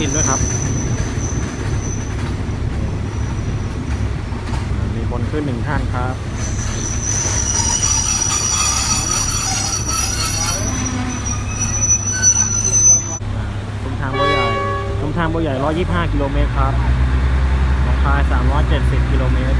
อินด้วยครับ มีคนขึ้นหนึ่งท่านครับตรงทางบัวใหญ่ตรงทางบัวใหญ่ 125 กิโลเมตรครับหนองคาย 370 กิโลเมตร